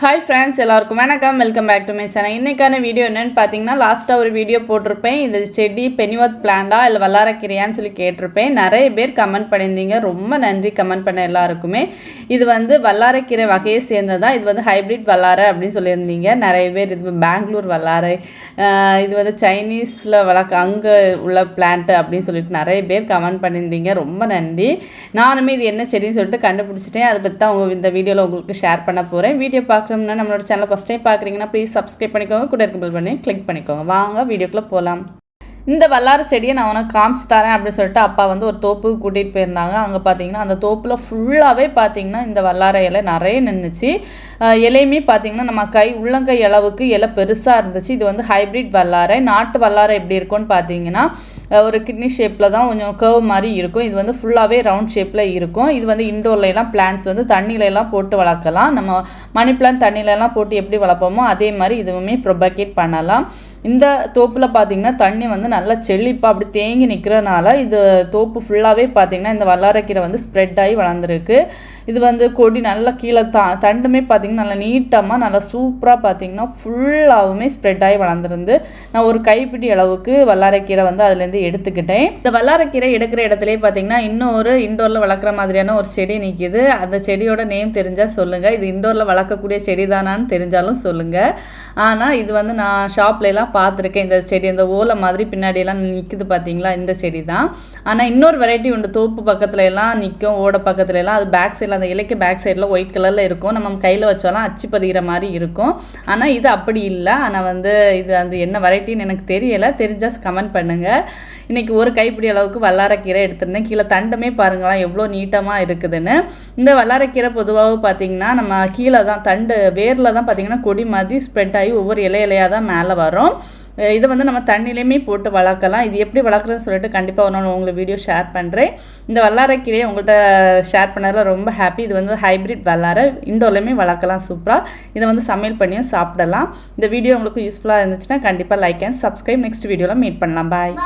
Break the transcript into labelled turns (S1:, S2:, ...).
S1: Hi friends எல்லாருக்கும் வணக்கம். Welcome back to my channel இன்றைக்கான வீடியோ என்னென்னு பார்த்தீங்கன்னா லாஸ்ட்டாக ஒரு வீடியோ போட்டிருப்பேன். இந்த செடி பெனிவத் பிளான்டா இல்லை வல்லாரக்கிரியான்னு சொல்லி கேட்டிருப்பேன். நிறைய பேர் கமெண்ட் பண்ணியிருந்தீங்க. ரொம்ப நன்றி கமெண்ட் பண்ண எல்லாருக்குமே. இது வந்து வல்லாரக்கீரை வகையை சேர்ந்ததா? இது வந்து ஹைப்ரிட் வல்லாரை அப்படின்னு சொல்லியிருந்தீங்க. நிறைய பேர் இது பெங்களூர் வல்லாரை இது வந்து சைனீஸில் வளர்க்க அங்கே உள்ள பிளான்ட்டு அப்படின்னு சொல்லிட்டு நிறைய பேர் கமெண்ட் பண்ணியிருந்தீங்க. ரொம்ப நன்றி. நானுமே இது என்ன செடின்னு சொல்லிட்டு கண்டுபிடிச்சிட்டேன். அதை பற்றி தான் உங்க இந்த வீடியோவில் உங்களுக்கு ஷேர் பண்ண போகிறேன் வீடியோ பார்க்குறோம்னா நம்மளோட சேனல் ஃபஸ்ட் டைம் பார்க்குறீங்கன்னா ப்ளீஸ் சப்ஸ்கிரைப் பண்ணிக்கோங்க. கூட இருக்க பில் பண்ணி கிளிக் பண்ணிக்கோங்க. வாங்க வீடியோக்குள்ளே போகலாம் இந்த வல்லார செடியை நான் உனக்கு காமிச்சு தரேன் அப்படின்னு சொல்லிட்டு அப்பா வந்து ஒரு தோப்புக்கு கூட்டிகிட்டு போயிருந்தாங்க. அங்கே பார்த்தீங்கன்னா அந்த தோப்பில் ஃபுல்லாகவே பார்த்தீங்கன்னா இந்த வல்லார இலை நிறைய நின்றுச்சு இலையுமே பார்த்தீங்கன்னா நம்ம கை உள்ளங்கை அளவுக்கு இலை பெருசாக இருந்துச்சு. இது வந்து ஹைப்ரிட் வல்லாரை. நாட்டு வல்லாரை எப்படி இருக்கும்னு பார்த்தீங்கன்னா ஒரு கிட்னி ஷேப்பில் தான் கொஞ்சம் கர்வ் மாதிரி இருக்கும். இது வந்து ஃபுல்லாகவே ரவுண்ட் ஷேப்பில் இருக்கும். இது வந்து இண்டோர்ல பிளான்ஸ் வந்து தண்ணியிலலாம் போட்டு வளர்க்கலாம். நம்ம மணி பிளான் தண்ணியிலலாம் போட்டு எப்படி வளர்ப்போமோ அதே மாதிரி இதுவுமே ப்ரொபகேட் பண்ணலாம். இந்த தோப்பில் பார்த்தீங்கன்னா தண்ணி வந்து நல்லா செழிப்பாக அப்படி தேங்கி நிற்கிறனால இது தோப்பு ஃபுல்லாகவே பார்த்தீங்கன்னா இந்த வல்லாரக்கீரை வந்து ஸ்ப்ரெட் ஆகி வளர்ந்துருக்கு. இது வந்து கொடி நல்லா கீழே த தண்டுமே பார்த்தீங்கன்னா நல்லா நீட்டமாக நல்லா சூப்பராக பார்த்தீங்கன்னா ஃபுல்லாகவுமே ஸ்ப்ரெட் ஆகி வளர்ந்துருந்து நான் ஒரு கைப்பிடி அளவுக்கு வல்லாரக்கீரை வந்து அதுலேருந்து எடுத்துக்கிட்டேன். இந்த வல்லாரக்கீரை எடுக்கிற இடத்துலயே பார்த்தீங்கன்னா இன்னொரு இண்டோரில் வளர்க்குற மாதிரியான ஒரு செடி நிற்கிது அந்த செடியோட நேம் தெரிஞ்சால் சொல்லுங்கள் இது இண்டோரில் வளர்க்கக்கூடிய செடி தானான்னு தெரிஞ்சாலும் சொல்லுங்கள் ஆனால் இது வந்து நான் ஷாப்லலாம் பார்த்துருக்கேன் இந்த செடி இந்த ஓலை மாதிரி பின்னாடி பின்னாடியெல்லாம் நிற்குது பார்த்தீங்களா இந்த செடி தான் ஆனால் இன்னொரு வெரைட்டி உண்டு. தோப்பு பக்கத்துல எல்லாம் நிற்கும் ஓட பக்கத்துல எல்லாம் அது பேக் சைடில் அந்த இலைக்கு பேக் சைடில் ஒயிட் கலரில் இருக்கும். நம்ம கையில் வச்சாலும் அச்சு பதிகிற மாதிரி இருக்கும். ஆனால் இது அப்படி இல்லை. ஆனால் வந்து இது அந்த என்ன வெரைட்டின்னு எனக்கு தெரியலை. தெரிஞ்சால் கமெண்ட் பண்ணுங்கள் இன்றைக்கி ஒரு கைப்பிடி அளவுக்கு வல்லாரக்கீரை எடுத்திருந்தேன். கீழே தண்டுமே பாருங்களேன் எவ்வளோ நீட்டமாக இருக்குதுன்னு. இந்த வல்லாரக்கீரை பொதுவாக பார்த்தீங்கன்னா நம்ம கீழே தான் தண்டு வேரில் தான் பார்த்தீங்கன்னா கொடி மாதிரி ஸ்ப்ரெட் ஆகி ஒவ்வொரு இலை இலையாக தான் மேலே வரும். இதை வந்து நம்ம தண்ணிலையுமே போட்டு வளர்க்கலாம். இது எப்படி வளர்க்குறதுன்னு சொல்லிட்டு கண்டிப்பாக ஒரு உங்களுக்கு வீடியோ ஷேர் பண்ணுறேன் இந்த வல்லாரக்கீரையை உங்கள்கிட்ட ஷேர் பண்ணதில் ரொம்ப ஹாப்பி இது வந்து ஹைப்ரிட் வல்லாரை. இண்டோர்லையுமே வளர்க்கலாம் சூப்பராக இதை வந்து சமையல் பண்ணியும் சாப்பிடலாம். இந்த வீடியோ உங்களுக்கு யூஸ்ஃபுல்லாக இருந்துச்சுன்னா கண்டிப்பாக லைக் அண்ட் சப்ஸ்கிரைப் நெக்ஸ்ட் வீடியோவில் மீட் பண்ணலாம். பாய்